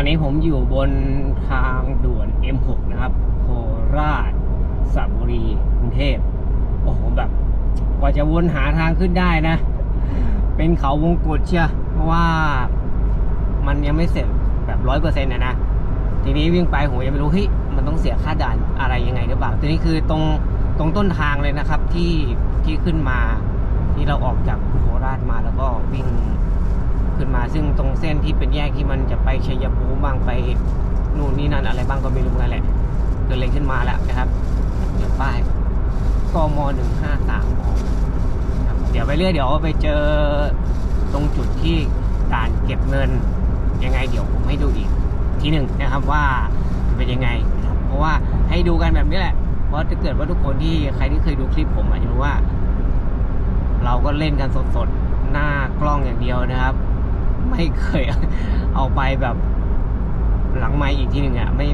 อนนี้ผมอยู่บนทางด่วน M6 นะครับ โคราชสระบุรีกรุงเทพ โอ้โห แบบ กว่าจะวนหาทางขึ้นได้นะ เป็นเขาวงกตเชียวเพราะว่ามันยังไม่เสร็จแบบร้อยเปอร์เซ็นต์นะนะ ทีนี้วิ่งไปผมยังไม่รู้เฮ้ยมันต้องเสียค่าด่านอะไรยังไงหรือเปล่า ทีนี้คือตรงตรงต้นทางเลยนะครับที่ที่ขึ้นมาที่เราออกจากโคราชมาแล้วก็วิ่ง ขึ้นมา ซึ่งตรงเส้นที่เป็นแยกที่มันจะไปชัยภูมิบ้างไปนู่นนี่นั่นอะไรบ้างก็ไม่รู้นั่นแหละเกิดเลยขึ้นมาแล้วนะครับเดี๋ยวป้ายกมหนึ่งห้าสามเดี๋ยวไปเรื่อยเดี๋ยวไปเจอตรงจุดที่ด่านเก็บเงินยังไงเดี๋ยวผมให้ดูอีกทีหนึ่งนะครับว่าเป็นยังไงนะครับเพราะว่าให้ดูกันแบบนี้แหละ เพราะถ้าเกิดว่าทุกคนที่ใครที่เคยดูคลิปผมอาจจะรู้ว่า เราก็เล่นกันสดๆ หน้ากล้องอย่างเดียวนะครับ ไม่เคยเอาไปแบบหลังไม้อีกทีหนึ่งอะไม่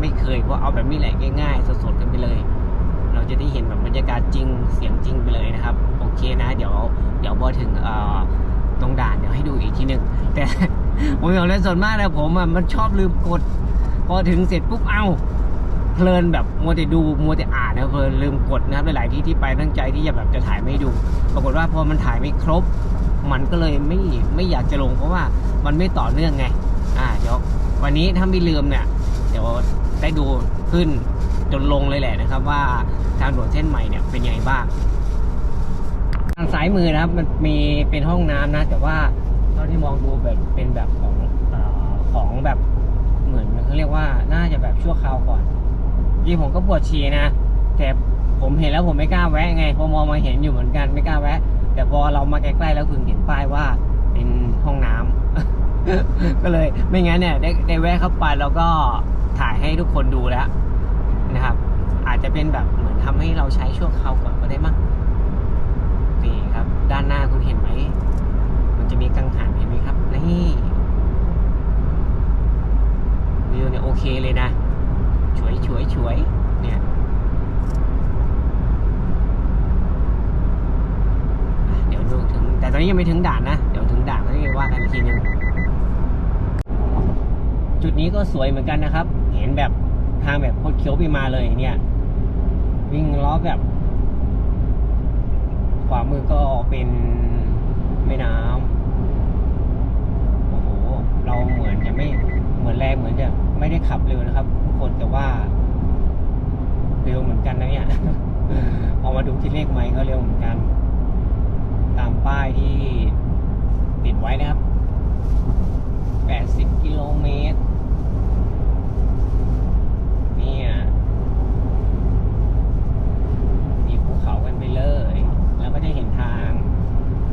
ไม่เคยเพราะเอาแบบนี้แหละง่ายๆสดๆกันไปเลย เราจะได้เห็นแบบบรรยากาศจริงเสียงจริงไปเลยนะครับ โอเคนะ เดี๋ยวเดี๋ยวพอถึงตรงด่านเดี๋ยวให้ดูอีกทีหนึ่งแต่ผมบอกเลยส่วนมากนะผมอะมันชอบลืมกด พอถึงเสร็จปุ๊บเอ้าเพลินแบบมัวแต่ดูมัวแต่อ่านนะเพลินลืมกดนะครับหลายๆที่ที่ไปตั้งใจที่จะแบบจะถ่ายไม่ดู ปรากฏว่าพอมันถ่ายไม่ครบ มันก็เลยไม่ไม่อยากจะลงเพราะว่ามันไม่ต่อเนื่องไง อ่าเดี๋ยววันนี้ถ้าไม่ลืมเนี่ย เดี๋ยวได้ดูขึ้นจนลงเลยแหละนะครับ ว่าทางด่วนเส้นใหม่เนี่ยเป็นยังไงบ้างทางซ้ายมือนะครับ มันมีเป็นห้องน้ำนะ แต่ว่าเท่าที่มองดูแบบเป็นแบบของอของแบบเหมือนเขาเรียกว่าน่าจะแบบชั่วคราวก่อนจริงผมก็ปวดฉี่นะแต่ผมเห็นแล้วผมไม่กล้าแวะไงพอมองมาเห็นอยู่เหมือนกันไม่กล้าแวะ แต่พอเรามาใกล้ๆแล้วคือเห็นป้ายว่าเป็นห้องน้ำก็เลยไม่งั้นเนี่ยได้ได้แวะเข้าไปแล้วก็ถ่ายให้ทุกคนดูแล้วนะครับ อาจจะเป็นแบบเหมือนทำให้เราใช้ช่วคราวก่อนก็ได้มั้งนี่ครับ ด้านหน้าคุณเห็นไหมมันจะมีกังหันเห็นไหมครับนี่วิวเนี่ยโอเคเลยนะฉวยฉวยฉวยเนี่ยอะเดี๋ยวดูถึง แต่ตอนนี้ยังไม่ถึงด่านนะ เดี๋ยวถึงด่านก็จะว่ากันอีกทีนึง จุดนี้ก็ สวยเหมือนกันนะครับ เห็นแบบทางแบบโคดเคี้ยวไปมาเลยเนี่ย วิ่งล้อแบบ ขวามือก็เป็นแม่น้ำโอ้โห เราเหมือนจะไม่เหมือนแรงเหมือนจะไม่ได้ขับเร็วนะครับทุกคนแต่ว่าเร็วเหมือนกันนะเนี่ยพอมาดูที่เลขไมค์ก็เร็วเหมือนกัน ตามป้ายที่ติดไว้นะครับ 80 กิโลเมตร เนี่ยมีภูเขากันไปเลย แล้วก็จะเห็นทาง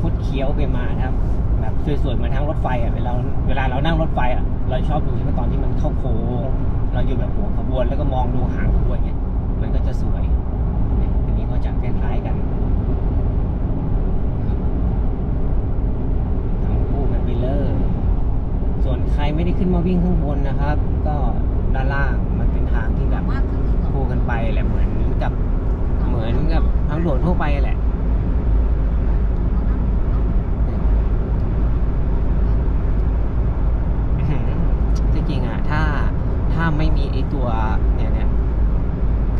คดเคี้ยวไปมานะครับ แบบสวยๆเหมือนทางรถไฟอะเวลาเวลาเรานั่งรถไฟอะ เราชอบดูใช่ไหมตอนที่มันเข้าโค้งเราอยู่แบบหัวขบวนแล้วก็มองดู หางขบวนเนี่ยมันก็จะสวยเนี่ยอันนี้ก็จะคล้ายๆกันทางคู่กันไปเลย ส่วนใครไม่ได้ขึ้นมาวิ่งข้างบนนะครับ ก็ด้านล่างมันเป็นทางที่แบบคู่กันไปแหละเหมือนกับเหมือนกับทางด่วนทั่วไปแหละ อื้อหือจริงๆอะถ้าถ้าไม่มีไอตัวเนี่ยเนี่ย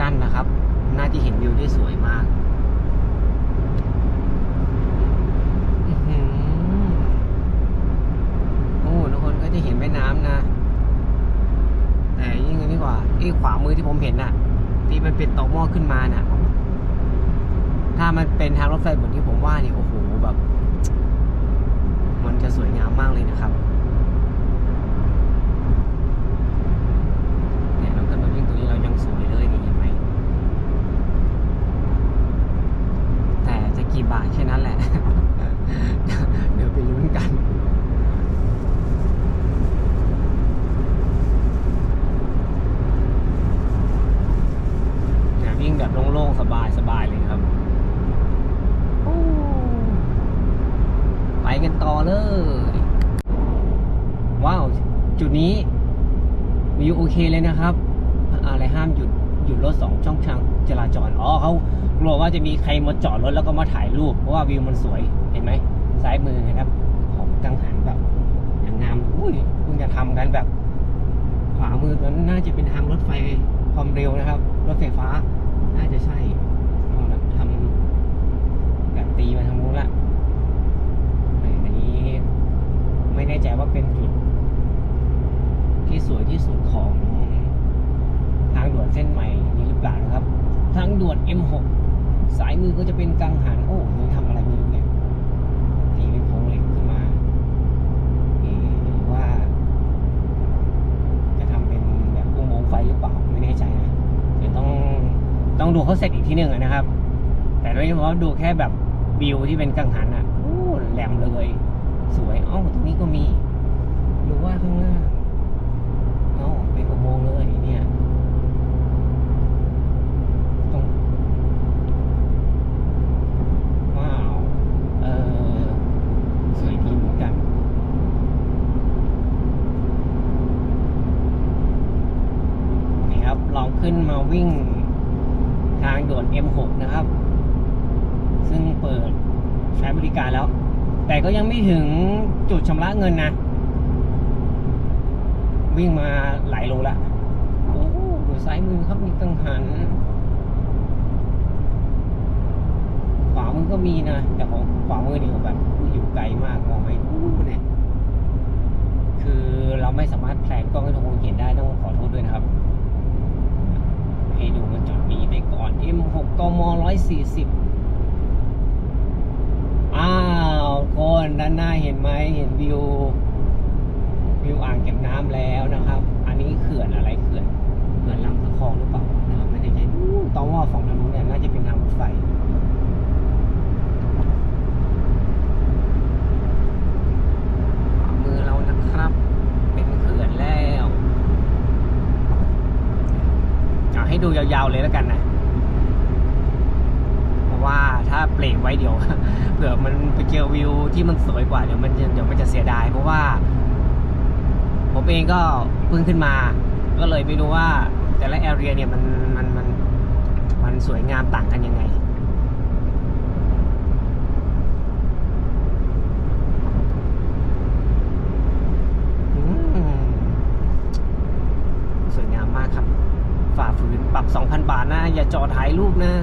กั้นนะครับ น่าจะเห็นวิวได้สวยมากอื้อหือโอ้ทุกคนก็จะเห็นแม่น้ำนะ แต่ยิ่งอันนี้ก ว่าไอ้ขวามือที่ผมเห็นน่ะ ที่มันเป็นตอกหม้อขึ้นมาน่ะ ถ้ามันเป็นทางรถไฟเหมือนที่ผมว่านี่โอ้โหแบบ มันจะสวยงามมากเลยนะครับเนี่ยเราขึ้นมาวิ่งตรงนี้เรายังสวยเลยนี่เห็นไหมแต่จะกี่บาทแค่นั้นแหละ เดี๋ยวไปลุ้นกัน เนี่ยวิ่งแบบโล่งๆ สบายๆเลยครับโอ้ไปกันต่อเลย ว้าว จุดนี้ วิวโอ เคเลยนะครับ อะไรห้ามหยุดหยุดรถสองช่องทางจราจร อ๋อเขากลัวว่าจะมีใครมาจอดรถแล้วก็มาถ่ายรูป เพราะว่าวิวมันสวย เห็นไหมซ้ายมือนะครับ ของกังหันแบบอย่างงาม อุ้ยเพิ่งจะทำกันแบบ ขวามือนั้นน่าจะเป็นทางรถไฟความเร็วนะครับ รถไฟฟ้า น่าจะใช่เอาละทำแบบตีมาทางนู้นละเอ้ยอันนี้ ไม่แน่ใจว่าเป็นจุดที่สวยที่สุด ของทางด่วนเส้นใหม่นี้หรือเปล่านะครับ ทางด่วน M6 สายมือก็จะเป็นกังหันโอ้นี่ทำอะไรไม่รู้เนี่ยตีเป็นโครงเหล็กขึ้นมาหรือว่า จะทำเป็นแบบอุโมงไฟหรือเปล่าไม่แน่ใจนะเดี๋ยวต้องต้องดูเขาเสร็จอีกทีหนึ่งอะนะครับ แต่โดยเฉพาะดูแค่แบบวิวที่เป็นกังหันอะโอ้แหลมเลย สวยอ้าตรงนี้ก็มีหรือว่าข้างหน้า เอ้าเป็นอุโมงค์เลยเนี่ยตรงว้าวเออสวยดีเหมือนกันนี่ครับลองขึ้นมาวิ่งทางด่วน M6 นะครับ ซึ่งเปิดใช้บริการแล้ว แต่ก็ยังไม่ถึงจุดชำระเงินนะ วิ่งมาหลายโลละโอ้ดูซ้ายมือครับมีกังหัน ขวามือก็มีนะ แต่ของขวามือนี่เขาแบบอยู่ไกลมากมองไม่รู้เนี่ย คือเราไม่สามารถแพลนกล้องให้ทุกคนเห็นได้ต้องขอโทษด้วยนะครับ ให้ดูมันจุดนี้ไปก่อน M6 กม140 อ้าวคนด้านหน้าเห็นไหมเห็นวิว วิวอ่างเก็บน้ำแล้วนะครับ อันนี้เขื่อนอะไรเขื่อนเขื่อนลำตะคองหรือเปล่านะครับไม่ได้ใจตองว่าฝั่งนั้นเนี่ยน่าจะเป็นทางรถไฟมือเรานะครับ เป็นเขื่อนแล้วเอาให้ดูยาวๆเลยแล้วกันนะเพราะว่าถ้าเบรกไว้เดี๋ยวเผื่อมันไปเจอวิวที่มันสวยกว่าเดี๋ยวมันเดี๋ยวมันจะเสียดายเพราะว่า ผมเองก็เพิ่งขึ้นมา ก็เลยไม่รู้ว่าแต่ละแอเรียเนี่ยมันมันมันมันสวยงามต่างกันยังไงอืมสวยงามมากครับฝ่าฝืนปรับ 2,000 บาทนะ อย่าจอดถ่ายรูปนะ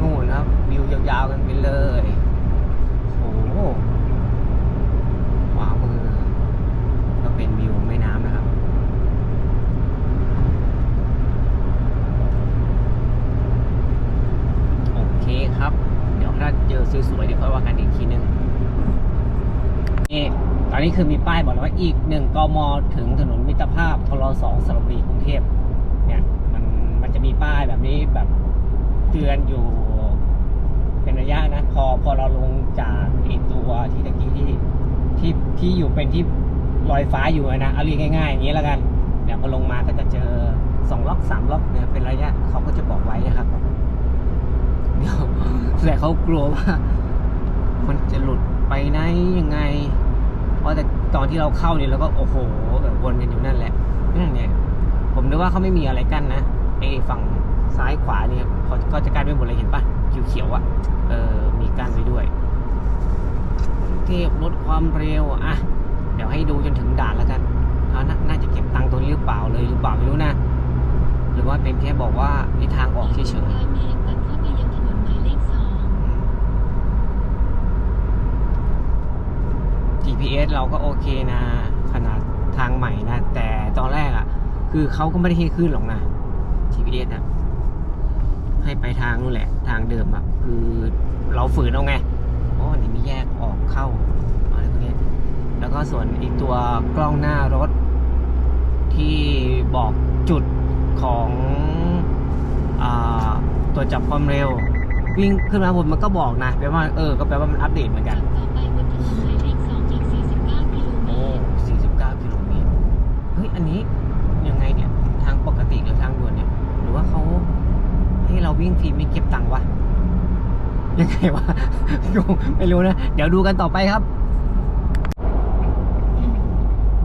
นู่นครับ วิวยาวๆกันไปเลยโอ้โหขวามือ ก็เป็นวิวแม่น้ำนะครับ โอเคครับ เดี๋ยวถ้าเจอสวยๆเดี๋ยวค่อยว่ากันอีกทีนึง นี่ตอนนี้ คือมีป้ายบอกแล้วว่าอีกหนึ่งกมถึงถนนมิตรภาพทรสองสระบุรีกรุงเทพเนี่ยมันมันจะมีป้ายแบบนี้แบบเตือนอยู่เป็นระยะนะพอพอเราลงจากไอตัวที่ตะกี้ที่ที่ที่อยู่เป็นที่ลอยฟ้าอยู่นะเอาเรียกง่ายๆอย่างนี้แล้วกันเดี๋ยวพอลงมาก็จะเจอสองล็อกสามล็อกเนี่ยเป็นระยะเขาก็จะบอกไว้นะครับเดี๋ยวแต่เขากลัวว่า มันจะหลุดไปไหนยังไง ตอนที่เราเข้าเนี่ยเราก็โอ้โหแบบวนกันอยู่นั่นแหละอืมเนี่ย ผมนึกว่าเขาไม่มีอะไรกั้นนะไอ้ฝั่งซ้ายขวาเนี่ยเขาก็จะกั้นไว้หมดเลยเห็นปะเขียวๆอะเออมีกั้นไว้ด้วยเทพลดความเร็วอะเดี๋ยวให้ดูจนถึงด่านแล้วกันเขานาน่าจะเก็บตังค์ตัวนี้หรือเปล่าเลยหรือเปล่าไม่รู้นะ หรือว่าเป็นแค่บอกว่าไอ้ทางออกเฉยๆ ร้อยเมตรตัดเข้าไปยังถนนหมายเลขสอง GPS เราก็โอเคนะ ขนาดทางใหม่นะ แต่ตอนแรกอะ่ะ คือเขาก็ไม่ได้ให้ขึ้นหรอกนะ GPS นะให้ไปทางนู่นแหละ ทางเดิมอะ่ะ คือเราฝืนเอาไงเพราะว่านี่มีแยกออกเข้าอะไรพวกนี้แล้วก็ส่วนอีกตัวกล้องหน้ารถ ที่บอกจุดของอตัวจับความเร็ว วิ่งขึ้นมาบนมันก็บอกนะแปลว่าเออก็แปลว่ามันอัปเดตเหมือนกัน อันนี้ยังไงเนี่ยทางปกติหรือทางด่วนเนี่ย หรือว่าเขาให้เราวิ่งฟรีไม่เก็บตังค์วะยังไงวะไม่รู้นะเดี๋ยวดูกันต่อไปครับ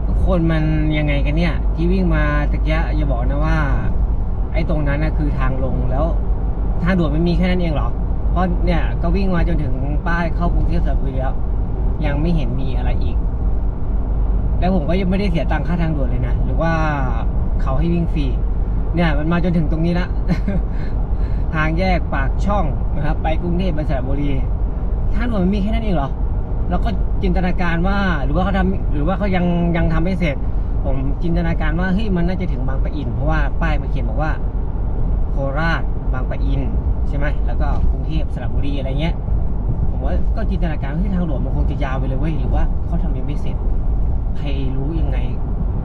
ทุกคนมันยังไงกันเนี่ย ที่วิ่งมาตะกี้อย่าบอกนะว่า ไอ้ตรงนั้นนะคือทางลงแล้วทางด่วนมันมีแค่นั้นเองเหรอเพราะเนี่ยก็วิ่งมาจนถึงป้ายเข้ากรุงเทพสระบุรีแล้วยังไม่เห็นมีอะไรอีก แล้วผมก็ยังไม่ได้เสียตังค่าทางด่วนเลยนะ หรือว่าเขาให้วิ่งฟรี เนี่ยมันมาจนถึงตรงนี้ละ ทางแยกปากช่องนะครับ ไปกรุงเทพไปสระบุรี ทางด่วนมันมีแค่นั้นเองเหรอ แล้วก็จินตนาการว่าหรือว่าเขาทำหรือว่าเขายังยังทำไม่เสร็จ ผมจินตนาการว่าเฮ้ยมันน่าจะถึงบางปะอิน เพราะว่าป้ายมันเขียนบอกว่า โคราชบางปะอินใช่ไหมแล้วก็กรุงเทพสระบุรีอะไรเงี้ย ผมว่าก็จินตนาการว่าทางด่วนมันคงจะยาวไปเลยเว้ยหรือว่าเขาทำยังไม่เสร็จ ใครรู้ยังไง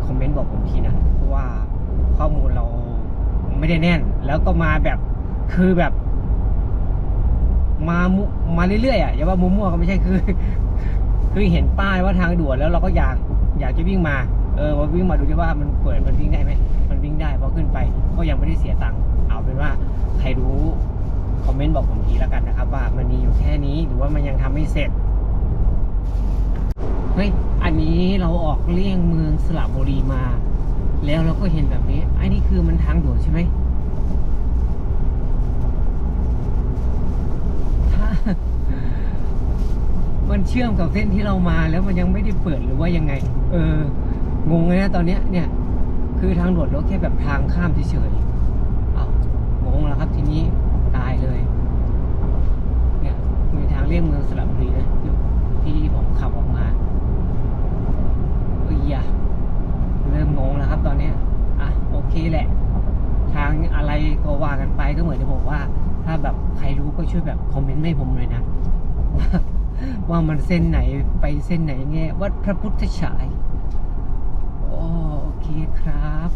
คอมเมนต์บอกผมทีนะเพราะว่าข้อมูลเราไม่ได้แน่น แล้วก็มาแบบคือแบบ มามุมาเรื่อยๆอะอย่าว่ามั่วๆก็ไม่ใช่คือ คือเห็นป้ายว่าทางด่วนแล้วเราก็อยากอยากจะวิ่งมาเออว่าวิ่งมาดูดิว่ามันเปิดมันวิ่งได้ไหมมันวิ่งได้พอขึ้นไป ก็ยังไม่ได้เสียตังค์เอาเป็นว่าใครรู้คอมเมนต์บอกผมทีแล้วกันนะครับ ว่ามันมีอยู่แค่นี้หรือว่ามันยังทำไม่เสร็จ เฮ้ยอันนี้เราออกเลี่ยงเมืองสระบุรีมา แล้วเราก็เห็นแบบนี้ไอ้นี่คือมันทางด่วนใช่ไหมถ้ามันเชื่อมกับเส้นที่เรามาแล้วมันยังไม่ได้เปิดหรือว่ายังไง เอองงเลยนะตอนเนี้ยเนี่ย คือทางด่วนเราแค่แบบทางข้ามเฉยๆเอางงแล้วครับทีนี้ตายเลย เนี่ยมีทางเลี่ยงเมืองสระบุรีนะที่ผมขับออกมา เอ้ยอะเริ่มงงแล้วครับตอนเนี้ยอะโอเคแหละ ทางอะไรก็ว่ากันไปก็เหมือนที่ผมว่า ถ้าแบบใครรู้ ก็ช่วยแบบคอมเมนต์ให้ผมเลยนะ ว่ามันเส้นไหนไปเส้นไหนแง่วัดพระพุทธฉายโอเคครับ